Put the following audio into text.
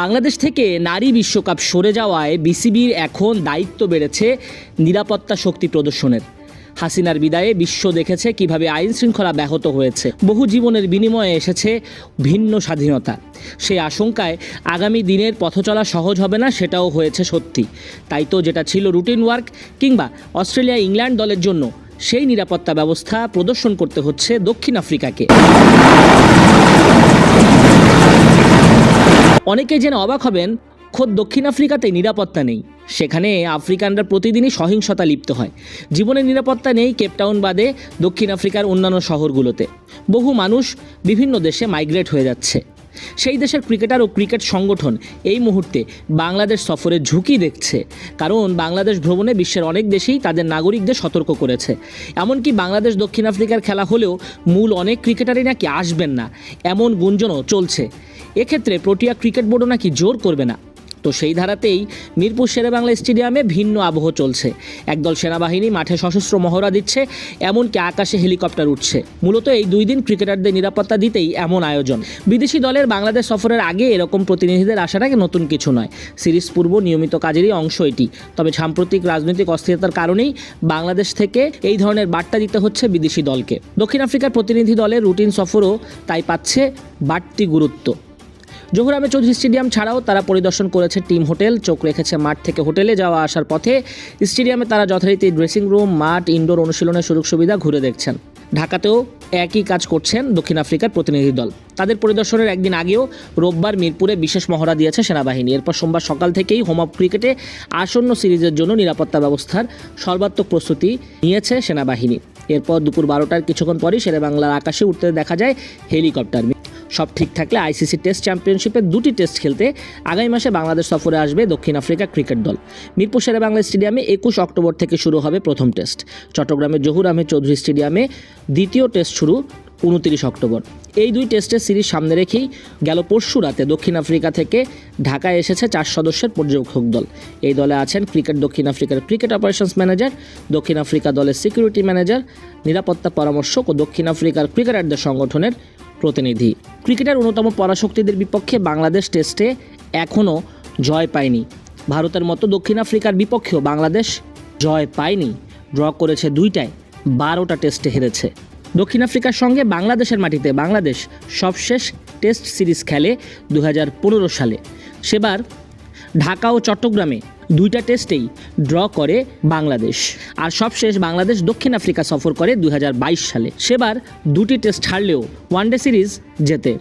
বাংলাদেশ থেকে নারী বিশ্বকাপ সরে যাওয়ায় বিসিবির এখন দায়িত্ব বেড়েছে নিরাপত্তা শক্তি প্রদর্শনের। হাসিনার বিদায়ে বিশ্ব দেখেছে কীভাবে আইন শৃঙ্খলা ব্যাহত হয়েছে। বহু জীবনের বিনিময়ে এসেছে ভিন্ন স্বাধীনতা। সেই আশঙ্কায় আগামী দিনের পথচলা সহজ হবে না সেটাও হয়েছে সত্যি। তাই তো যেটা ছিল রুটিন ওয়ার্ক কিংবা অস্ট্রেলিয়া ইংল্যান্ড দলের জন্য, সেই নিরাপত্তা ব্যবস্থা প্রদর্শন করতে হচ্ছে দক্ষিণ আফ্রিকাকে। অনেকে যেন অবাক হবেন, খোদ দক্ষিণ আফ্রিকাতে নিরাপত্তা নেই। সেখানে আফ্রিকানরা প্রতিদিনই সহিংসতা লিপ্ত হয়। জীবনে নিরাপত্তা নেই কেপটাউন বাদে দক্ষিণ আফ্রিকার অন্যান্য শহরগুলোতে। বহু মানুষ বিভিন্ন দেশে মাইগ্রেট হয়ে যাচ্ছে। সেই দেশের ক্রিকেটার ও ক্রিকেট সংগঠন এই মুহূর্তে বাংলাদেশ সফরে ঝুঁকি দেখছে। কারণ বাংলাদেশ ভ্রমণে বিশ্বের অনেক দেশেই তাদের নাগরিকদের সতর্ক করেছে। এমনকি বাংলাদেশ দক্ষিণ আফ্রিকার খেলা হলেও মূল অনেক ক্রিকেটারই নাকি আসবেন না। এমন গুঞ্জনও চলছে। এক্ষেত্রে প্রোটিয়া ক্রিকেট বোর্ডও নাকি জোর করবে না। তো সেই ধারাতেই মিরপুর শেরেবাংলা স্টেডিয়ামে ভিন্ন আবহ চলছে। একদল সেনাবাহিনী মাঠে সশস্ত্র মহড়া দিচ্ছে, এমনকি আকাশে হেলিকপ্টার উঠছে। মূলত এই দুই দিন ক্রিকেটারদের নিরাপত্তা দিতেই এমন আয়োজন। বিদেশি দলের বাংলাদেশ সফরের আগে এরকম প্রতিনিধিদের আসাটাকে নতুন কিছু নয়। সিরিজ পূর্ব নিয়মিত কাজেরই অংশ এটি। তবে সাম্প্রতিক রাজনৈতিক অস্থিরতার কারণেই বাংলাদেশ থেকে এই ধরনের বার্তা দিতে হচ্ছে বিদেশি দলকে। দক্ষিণ আফ্রিকার প্রতিনিধি দলের রুটিন সফরও তাই পাচ্ছে বাড়তি গুরুত্ব। জহুর আহমেদ চৌধুরী স্টেডিয়াম ছাড়াও তারা পরিদর্শন করেছে টিম হোটেল, চোখ রেখেছে মাঠ থেকে হোটেলে যাওয়া আসার পথে। স্টেডিয়ামে তারা যথারীতি ড্রেসিং রুম, মাঠ, ইনডোর অনুশীলনের সুযোগ সুবিধা ঘুরে দেখছেন। ঢাকাতেও একই কাজ করছেন দক্ষিণ আফ্রিকার প্রতিনিধি দল। তাদের পরিদর্শনের একদিন আগেও রোববার মিরপুরে বিশেষ মহড়া দিয়েছে সেনাবাহিনী। এরপর সোমবার সকাল থেকেই হোম অফ ক্রিকেটে আসন্ন সিরিজের জন্য নিরাপত্তা ব্যবস্থার সর্বাত্মক প্রস্তুতি নিয়েছে সেনাবাহিনী। এরপর দুপুর বারোটার কিছুক্ষণ পরই শেরেবাংলার আকাশে উঠতে দেখা যায় হেলিকপ্টার। সব ঠিক থাকলে আইসিসি টেস্ট চ্যাম্পিয়নশিপের দুটি টেস্ট খেলতে আগামী মাসে বাংলাদেশ সফরে আসবে দক্ষিণ আফ্রিকা ক্রিকেট দল। মিরপুর শেরে বাংলা স্টেডিয়ামে একুশ অক্টোবর থেকে শুরু হবে প্রথম টেস্ট। চট্টগ্রামের জহুর আহমেদ চৌধুরী স্টেডিয়ামে দ্বিতীয় টেস্ট শুরু উনতিরিশ অক্টোবর। এই দুই টেস্টের সিরিজ সামনে রেখেই গেল পরশু রাতে দক্ষিণ আফ্রিকা থেকে ঢাকায় এসেছে চার সদস্যের পর্যবেক্ষক দল। এই দলে আছেন ক্রিকেট দক্ষিণ আফ্রিকার ক্রিকেট অপারেশনস ম্যানেজার, দক্ষিণ আফ্রিকা দলের সিকিউরিটি ম্যানেজার, নিরাপত্তা পরামর্শক ও দক্ষিণ আফ্রিকার ক্রিকেটারদের সংগঠনের প্রতিনিধি। ক্রিকেটের অন্যতম পরাশক্তিদের বিপক্ষে বাংলাদেশ টেস্টে এখনও জয় পায়নি। ভারতের মতো দক্ষিণ আফ্রিকার বিপক্ষেও বাংলাদেশ জয় পায়নি। ড্র করেছে দুইটায়, বারোটা টেস্টে হেরেছে। দক্ষিণ আফ্রিকার সঙ্গে বাংলাদেশের মাটিতে বাংলাদেশ সবশেষ টেস্ট সিরিজ খেলে দু হাজার পনেরো সালে। সেবার ঢাকা ও চট্টগ্রামে দুইটা টেস্টেই ড্র করে বাংলাদেশ। আর সবশেষ বাংলাদেশ দক্ষিণ আফ্রিকা সফর করে দুই হাজার বাইশ সালে। সেবার দুটি টেস্ট হারলেও ওয়ানডে সিরিজ জেতে।